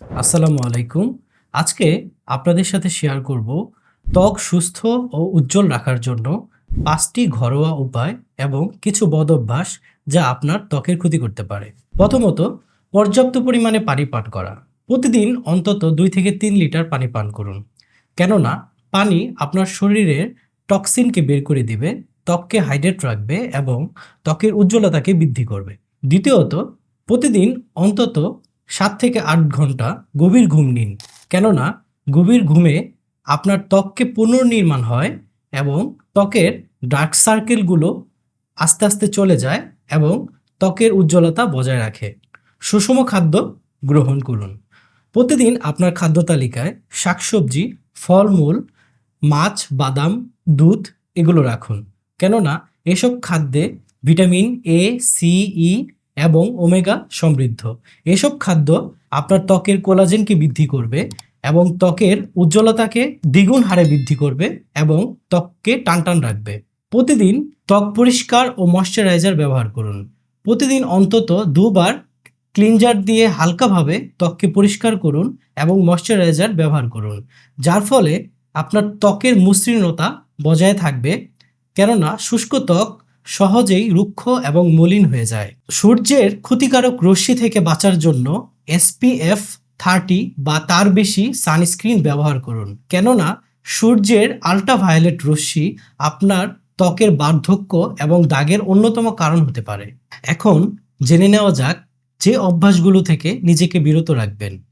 আসসালামু আলাইকুম। আজকে আপনাদের সাথে শেয়ার করব ত্বক সুস্থ ও উজ্জ্বল রাখার জন্য পাঁচটি ঘরোয়া উপায় এবং কিছু বদ অভ্যাস যা আপনার ত্বকের ক্ষতি করতে পারে। প্রথমত, পর্যাপ্ত পরিমাণে পানি পান করা। প্রতিদিন অন্তত দুই থেকে তিন লিটার পানি পান করুন। কেননা, পানি আপনার শরীরের টক্সিনকে বের করে দিবে, ত্বককে হাইড্রেট রাখবে এবং ত্বকের উজ্জ্বলতাকে বৃদ্ধি করবে। দ্বিতীয়ত, প্রতিদিন অন্তত সাত থেকে আট ঘণ্টা গভীর ঘুম নিন। কেননা গভীর ঘুমে আপনার ত্বককে পুনর্নির্মাণ হয় এবং ত্বকের ডার্ক সার্কেলগুলো আস্তে আস্তে চলে যায় এবং ত্বকের উজ্জ্বলতা বজায় রাখে। সুষম খাদ্য গ্রহণ করুন। প্রতিদিন আপনার খাদ্য তালিকায় শাকসবজি, ফলমূল, মাছ, বাদাম, দুধ এগুলো রাখুন। কেননা এসব খাদ্যে ভিটামিন এ সি ই এবং ওমেগা সমৃদ্ধ। এসব খাদ্য আপনার ত্বকের কোলাজেনকে বৃদ্ধি করবে এবং ত্বকের উজ্জ্বলতাকে দ্বিগুণ হারে বৃদ্ধি করবে এবং ত্বককে টানটান রাখবে। প্রতিদিন ত্বক পরিষ্কার ও ময়শ্চারাইজার ব্যবহার করুন। প্রতিদিন অন্তত দুবার ক্লিনজার দিয়ে হালকাভাবে ত্বককে পরিষ্কার করুন এবং ময়শ্চারাইজার ব্যবহার করুন, যার ফলে আপনার ত্বকের মসৃণতা বজায় থাকবে। কেননা শুষ্ক ত্বক সহজেই রুক্ষ এবং মলিন হয়ে যায়। সূর্যের ক্ষতিকারক রশ্মি থেকে বাঁচার জন্য এসপিএফ থার্টি বা তার বেশি সানস্ক্রিন ব্যবহার করুন। কেননা, সূর্যের আল্ট্রাভায়োলেট রশ্মি আপনার ত্বকের বার্ধক্য এবং দাগের অন্যতম কারণ হতে পারে। এখন জেনে নেওয়া যাক যে অভ্যাসগুলো থেকে নিজেকে বিরত রাখবেন।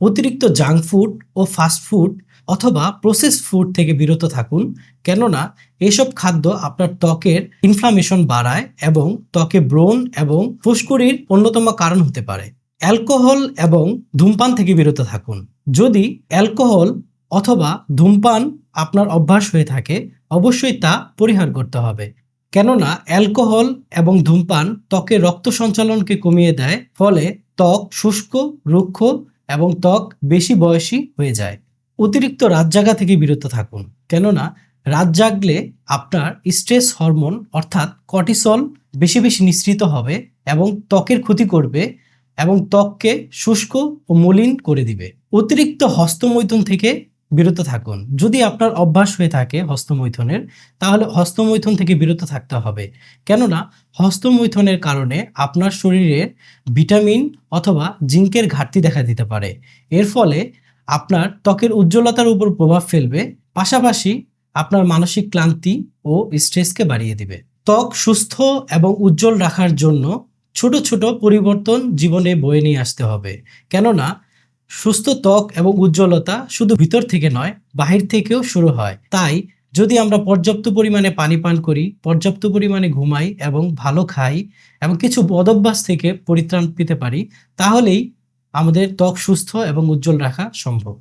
অতিরিক্ত জাঙ্ক ফুড ও ফাস্ট ফুড অথবা প্রসেস ফুড থেকে বিরত থাকুন, কেননা এসব খাদ্য আপনার ত্বকের ইনফ্লামেশন বাড়ায় এবং ত্বকে ব্রণ এবং ফুসকুড়ির অন্যতম কারণ হতে পারে। অ্যালকোহল এবং ধূমপান থেকে বিরত থাকুন। যদি অ্যালকোহল অথবা ধূমপান আপনার অভ্যাস হয়ে থাকে, অবশ্যই তা পরিহার করতে হবে। কেননা অ্যালকোহল এবং ধূমপান ত্বকের রক্ত সঞ্চালনকে কমিয়ে দেয়, ফলে ত্বক শুষ্ক, রুক্ষ এবং ত্বক বেশি বয়সী হয়ে যায়। অতিরিক্ত রাত জাগা থেকে বিরত থাকুন। কেননা, রাত জাগলে আপনার স্ট্রেস হরমোন অর্থাৎ কর্টিসল বেশি বেশি নিঃসৃত হবে এবং ত্বকের ক্ষতি করবে এবং ত্বককে শুষ্ক ও মলিন করে দিবে। অতিরিক্ত হস্তমৈথুন থেকে বিরত থাকুন। যদি আপনার অভ্যাস হয়ে থাকে হস্তমৈথুনের, তাহলে হস্তমৈথুন থেকে বিরত থাকতে হবে। কেননা, হস্তমৈথুনের কারণে আপনার শরীরের ভিটামিন অথবা জিঙ্কের ঘাটতি দেখা দিতে পারে। এর ফলে আপনার ত্বকের উজ্জ্বলতার উপর প্রভাব ফেলবে, পাশাপাশি আপনার মানসিক ক্লান্তি ও স্ট্রেসকে বাড়িয়ে দিবে। ত্বক সুস্থ এবং উজ্জ্বল রাখার জন্য ছোট ছোট পরিবর্তন জীবনে বয়ে নিয়ে আসতে হবে। কেননা, সুস্থ ত্বক এবং উজ্জ্বলতা শুধু ভিতর থেকে নয়, বাহির থেকেও শুরু হয়। তাই, যদি আমরা পর্যাপ্ত পরিমাণে পানি পান করি, পর্যাপ্ত পরিমাণে ঘুমাই এবং ভালো খাই এবং কিছু বদভ্যাস থেকে পরিত্রাণ পেতে পারি, তাহলেই আমাদের ত্বক সুস্থ এবং উজ্জ্বল রাখা সম্ভব।